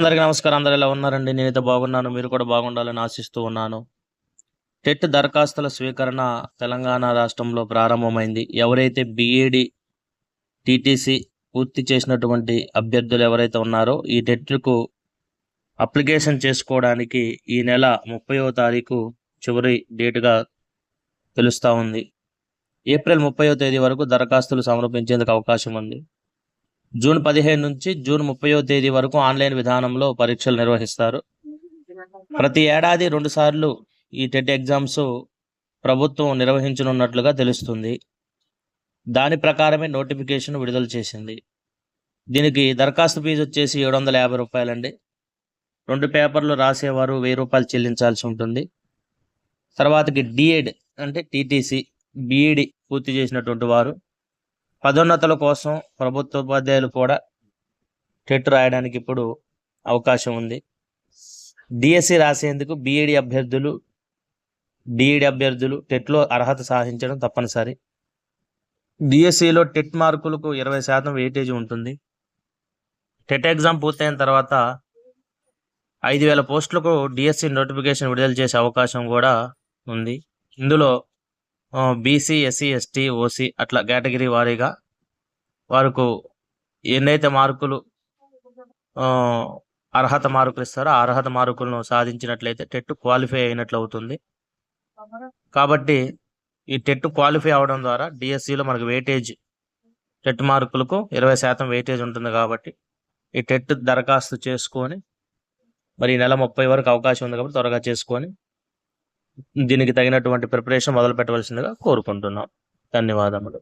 అందరికీ నమస్కారం. అందరు ఎలా ఉన్నారండి? నేనైతే బాగున్నాను. మీరు కూడా బాగుండాలని ఆశిస్తూ ఉన్నాను. టెట్ దరఖాస్తుల స్వీకరణ తెలంగాణ రాష్ట్రంలో ప్రారంభమైంది. ఎవరైతే బీఏడి టీటీసీ పూర్తి చేసినటువంటి అభ్యర్థులు ఎవరైతే ఉన్నారో ఈ టెట్కు అప్లికేషన్ చేసుకోవడానికి ఈ నెల ముప్పయో తారీఖు చివరి డేటుగా తెలుస్తూ ఉంది. ఏప్రిల్ ముప్పైవ తేదీ వరకు దరఖాస్తులు సమర్పించేందుకు అవకాశం ఉంది. జూన్ పదిహేను నుంచి జూన్ ముప్పయో తేదీ వరకు ఆన్లైన్ విధానంలో పరీక్షలు నిర్వహిస్తారు. ప్రతి ఏడాది రెండు సార్లు ఈ టెట్ ఎగ్జామ్స్ ప్రభుత్వం నిర్వహించనున్నట్లుగా తెలుస్తుంది. దాని ప్రకారమే నోటిఫికేషన్ విడుదల చేసింది. దీనికి దరఖాస్తు ఫీజు వచ్చేసి ఏడు వందల యాభై రూపాయలండి. రెండు పేపర్లు రాసేవారు వెయ్యి రూపాయలు చెల్లించాల్సి ఉంటుంది. తర్వాతకి డిఎడ్ అంటే టీటీసీ బీఈడి పూర్తి చేసినటువంటి వారు పదోన్నతుల కోసం ప్రభుత్వ ఉపాధ్యాయులు కూడా టెట్ రాయడానికి ఇప్పుడు అవకాశం ఉంది. డిఎస్సి రాసేందుకు బీఈడి అభ్యర్థులు డిఈడి అభ్యర్థులు టెట్లో అర్హత సాధించడం తప్పనిసరి. డిఎస్సిలో టెట్ మార్కులకు ఇరవై శాతం వెయిటేజ్ ఉంటుంది. టెట్ ఎగ్జామ్ పూర్తయిన తర్వాత ఐదు వేల పోస్టులకు డిఎస్సి నోటిఫికేషన్ విడుదల చేసే అవకాశం కూడా ఉంది. ఇందులో బీసీ ఎస్సీ ఎస్టీ ఓసీ అట్లా కేటగిరీ వారీగా వారికి ఎన్నైతే మార్కులు అర్హత మార్కులు ఇస్తారో ఆ అర్హత మార్కులను సాధించినట్లయితే టెట్ క్వాలిఫై అయినట్లు అవుతుంది. కాబట్టి ఈ టెట్ క్వాలిఫై అవడం ద్వారా డిఎస్సిలో మనకు వెయిటేజ్ టెట్ మార్కులకు ఇరవై శాతం వెయిటేజ్ ఉంటుంది కాబట్టి ఈ టెట్ దరఖాస్తు చేసుకొని మరి నెల ముప్పై వరకు అవకాశం ఉంది కాబట్టి త్వరగా చేసుకొని దీనికి తగినటువంటి ప్రిపరేషన్ మొదలు పెట్టవలసిందిగా కోరుకుంటున్నాం. ధన్యవాదములు.